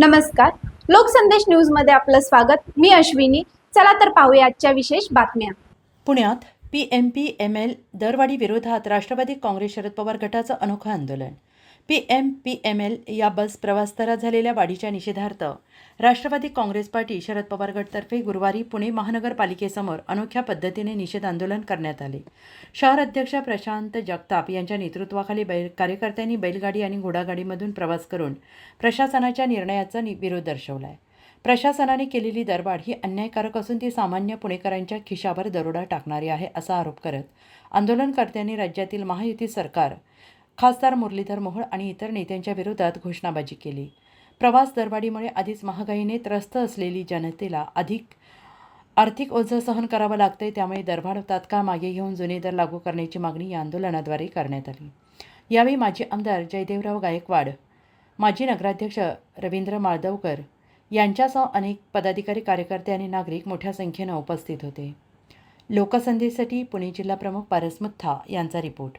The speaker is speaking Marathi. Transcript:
नमस्कार. लोकसंदेश न्यूजमध्ये आपलं स्वागत. मी अश्विनी. चला तर पाहूया आजच्या विशेष बातम्या. पुण्यात P M P M L दरवाढी विरोधात राष्ट्रवादी काँग्रेस शरद पवार गटाचं अनोखं आंदोलन. P M P M L या बस प्रवासदरात झालेल्या वाढीच्या निषेधार्थ राष्ट्रवादी काँग्रेस पार्टी शरद पवार गटतर्फे गुरुवारी पुणे महानगरपालिकेसमोर अनोख्या पद्धतीने निषेध आंदोलन करण्यात आले. शहर अध्यक्ष प्रशांत जगताप यांच्या नेतृत्वाखाली बैल कार्यकर्त्यांनी बैलगाडी आणि घोडागाडीमधून प्रवास करून प्रशासनाच्या निर्णयाचा नि- विरोध दर्शवला आहे प्रशासनाने केलेली दरवाढ ही अन्यायकारक असून ती सामान्य पुणेकरांच्या खिशावर दरोडा टाकणारी आहे असा आरोप करत आंदोलनकर्त्यांनी राज्यातील महायुती सरकार खासदार मुरलीधर मोहोळ आणि इतर नेत्यांच्या विरोधात घोषणाबाजी केली. प्रवास दरवाढीमुळे आधीच महागाईने त्रस्त असलेली जनतेला अधिक आर्थिक ओझं सहन करावं लागतंय त्यामुळे दरवाढ तात्काळ मागे घेऊन जुने दर लागू करण्याची मागणी या आंदोलनाद्वारे करण्यात आली. यावेळी माजी आमदार जयदेवराव गायकवाड माजी नगराध्यक्ष रवींद्र माळदवकर यांच्यासह अनेक पदाधिकारी कार्यकर्ते आणि नागरिक मोठ्या संख्येनं उपस्थित होते. लोकसंधीसाठी पुणे जिल्हा प्रमुख पारस मुथा यांचा रिपोर्ट.